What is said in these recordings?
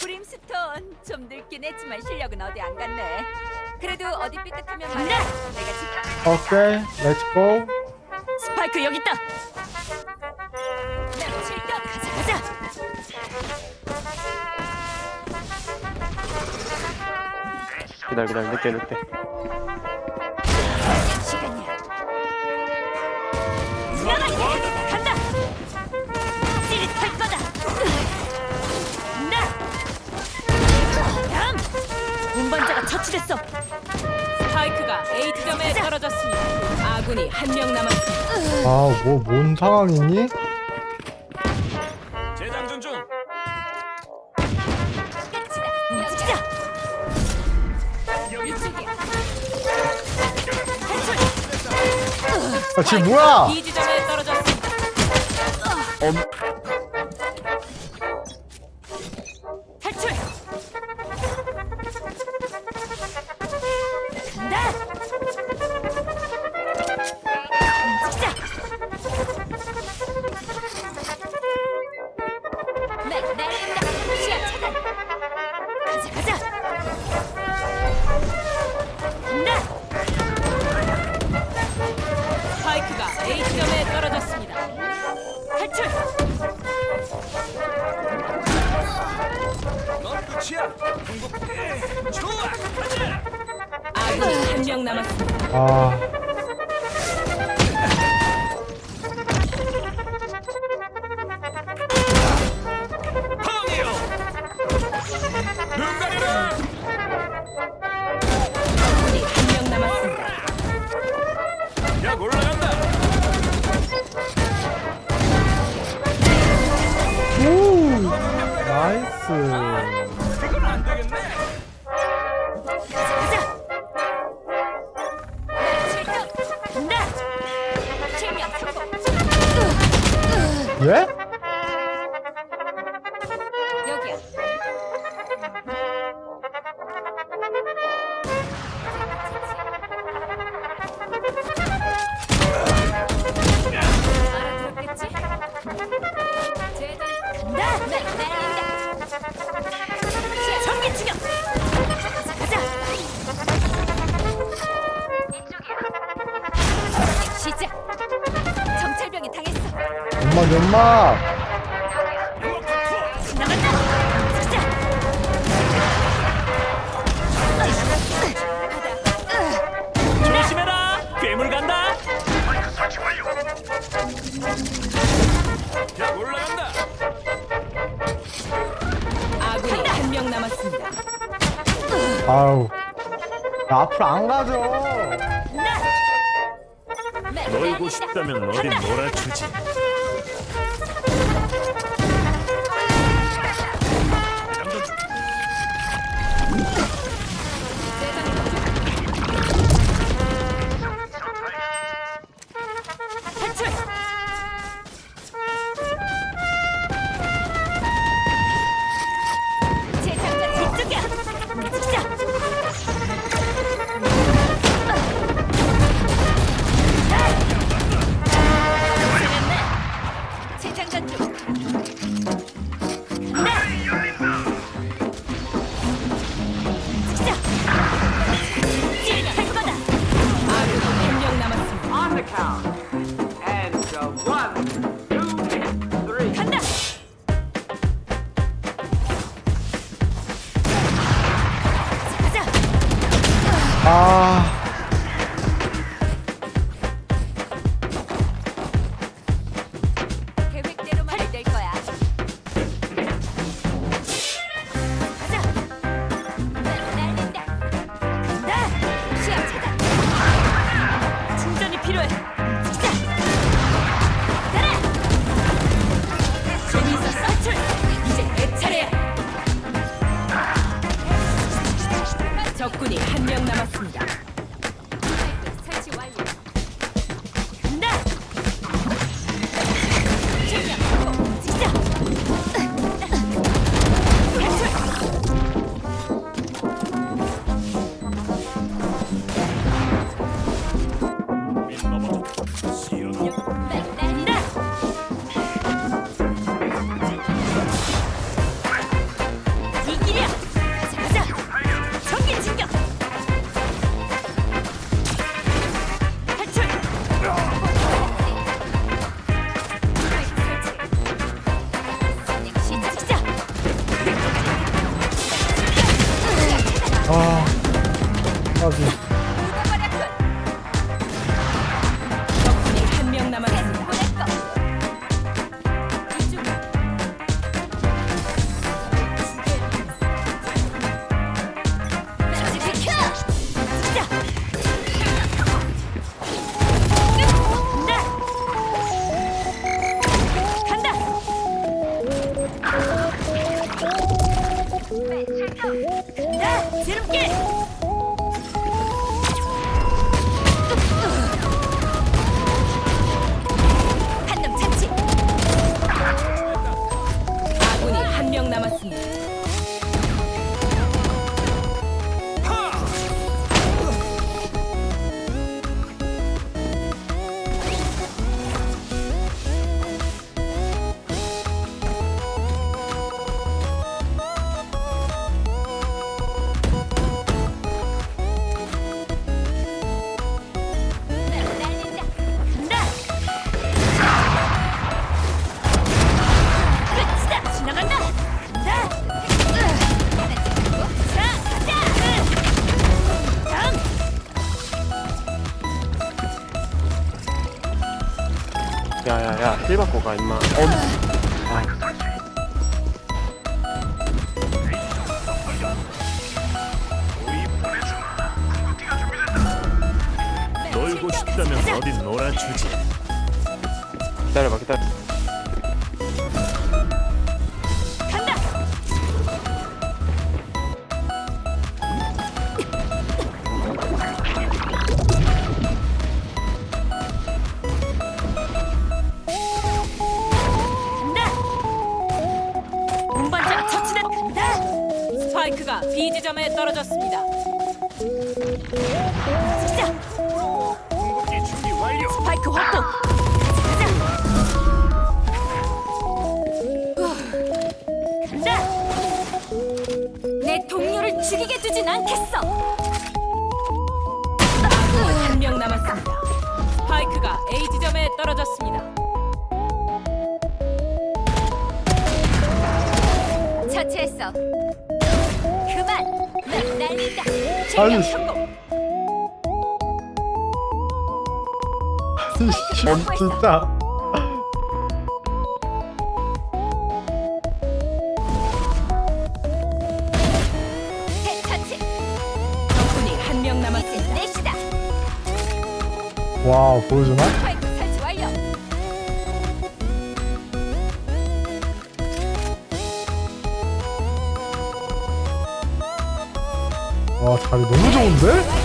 브림스톤 좀 늙긴 했지만 실력은 어디 안 갔네. 그래도 어디 삐끗하면 말해. 내가 지켜. 오케이, 렛츠고. 스파이크 여기 있다. 나 출격 가자 가자. 기다려 기다려 늦게 늦게 처치됐어. 스파이크가 A 지점에 떨어졌습니다. 아군이 한 명 남았습니다. 아, 뭐, 뭔 상황이니? 재장전 중. 움직이자. 아, 지금 뭐야? B 지점에 떨어졌습니다. 한 명 남았습니다. 아, 펑이요. 눈 가려라. 아군이 한 명 남았습니다. 약 올라간다. 오! 나이스. 왜? 연막. 진짜. 조심해라. 괴물 간다. 약 올라간다. 아군이 한 명 남았습니다. 아우. 나 앞으로 안 가죠. 놀고 싶다면 어디 놀아주지. 명 남았습니다. 야야야 힐 받고 가 임마 놀고 싶다면 어디 놀아주지. 기다려봐 기다려 지점에 떨어졌습니다. 시작. 궁극기 준비 완료. 스파이크 확보. 가자. 간다. 내 동료를 죽이게 두진 않겠어. 한 명 남았습니다. 스파이크가 A 지점에 떨어졌습니다. 아유. 성공. 어, 진짜. 와, 보여주나? 와, 자리 너무 좋은데?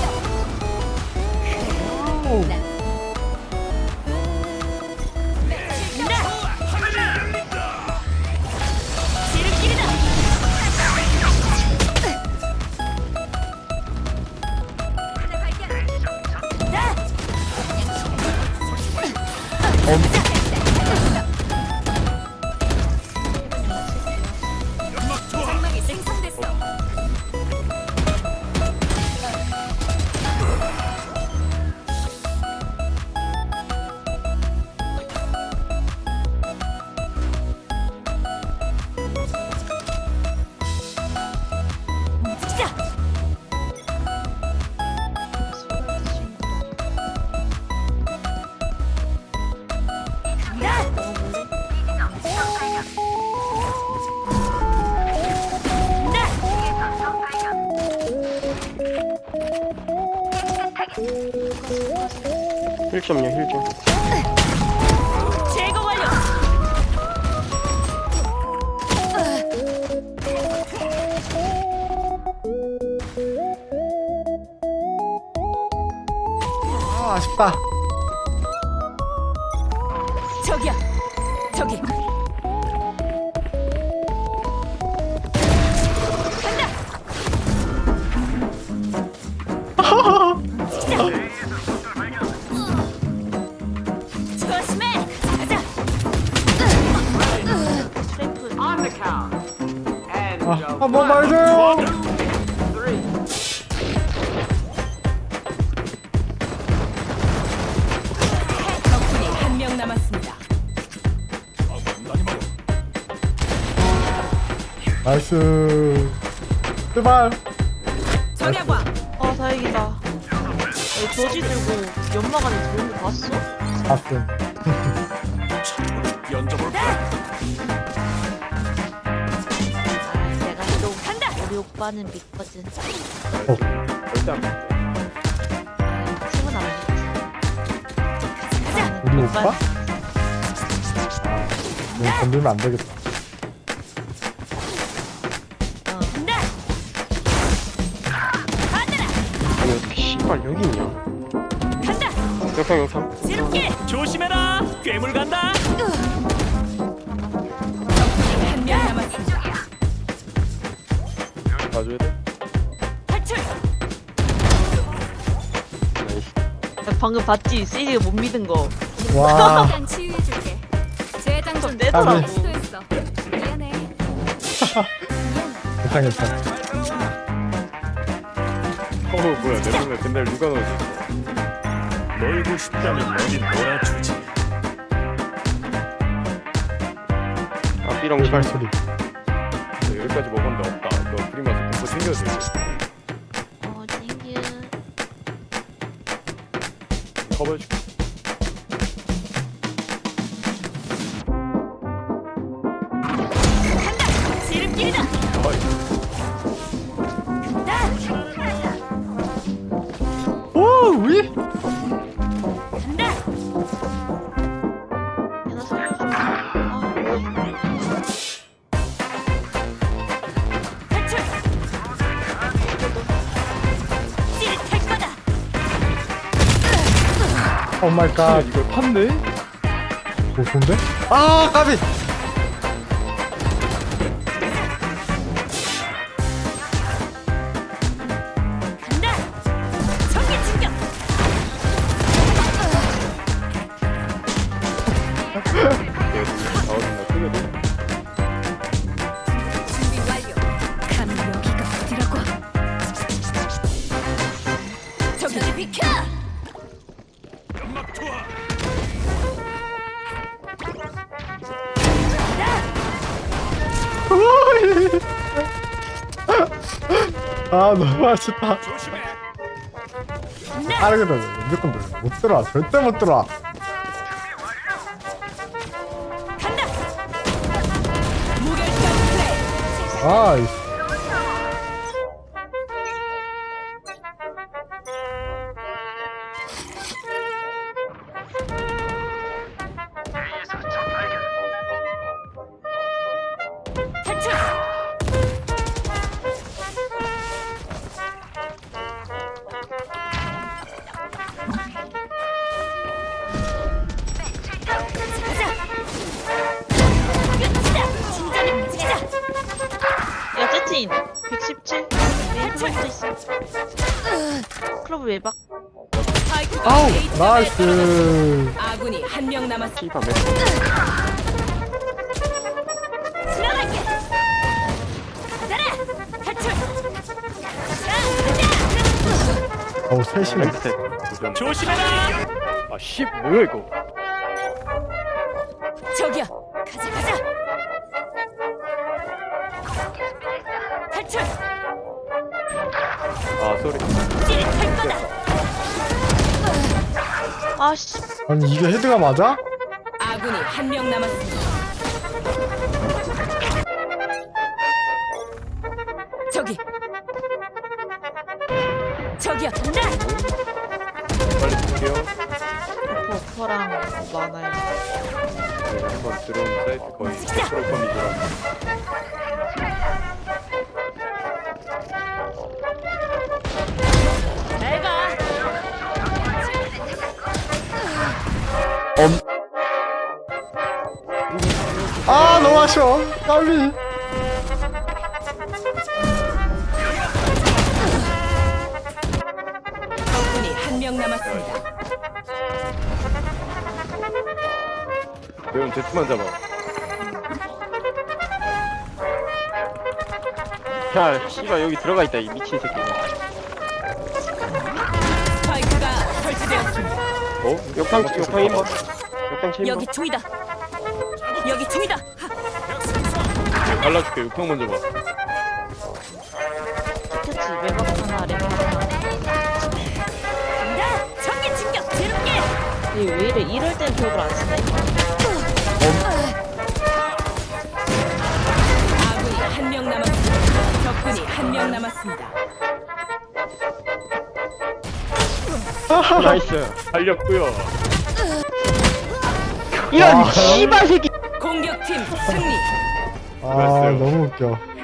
제거 완료. 아, 아쉽다. 저기야. 저기. 아, 한 번만 one, 해줘요. three. 적군이 한 명 남았습니다. 나이스. 제발. 정약과 어, 다행이다. 왜 저지 들고 연막 안에 들어온 거 봤어? 봤음. 연접을 우리 오빠는 믿거든. 절대 안 돼. 아, 친구는 안 믿지. 우리 오빠? 넌 건들면 안 되겠다. 어. 아니 어떻게 씨발 여기 있냐? 영상 영상. 조심해라. 괴물 간다. 봐줘야 돼. 탈출. 야, 방금 봤지? 세이지가 못 믿은 거. 와, 일단 치유해줄게. 재장 좀좀 떼더라고. 시도했어. 미안해. 괜찮 괜찮. 어 뭐야 내 몸에 벤달 누가 넣어줬어? 놀고 싶다면 어디 놀아주지. 아 씨발 소리. 여기까지 먹었는데 없다. 너 프리마스 공부 챙겨줘. 어, 땡큐. 커버해줄게. 지름길이다. 오, 위? 얘 마이 아 갓. 이걸 팠네? 오, 좋은데? 아, 까비! 너무. 조심해. 빠르게 들어. 무조건 들어. 못 들어와. 절대 못 들어와. 아, 이탈 야, 세틴. 117. 웨이브 있어. 클럽 외박. 아우, 떨어졌습니다. 나이스. 아군이 한 명 남았습니다. 씨발 몇 지나갈게. 가라. 탈출. 어우, 셋이네. 도전. 조심해라. 아 씨 뭐야 이거? 아 거다. 아씨. 아니, 이게 헤드가 맞아? 아군이 한 명 남았습니다. 저기. 저기야. 간다. 빨리 볼게요. 오퍼랑 많아요. 한번 들어온 사이트 거의 100% 커미더라. 아쉬워. 까비. 적군이 한 명 남았습니다. 배운 제트만 잡아. 야, 씨발 여기 들어가 있다 이 미친 새끼. 스파이크가 설치되었습니다. 어? 욕탕 욕탕 1번. 욕탕 7번. 여기 총이다. 여기 총이다. 날라줄게 육평 먼저 봐 티켓츠 외박 하나 랩 간다! 전기 진격 왜 이래 이럴 땐 벽을 안 쓴다니까 한명 남았습니다. 적군이 한 명 남았습니다. 나이스. 달렸고요 이런 씨발 새끼 공격팀 승리. 아. 너무 웃겨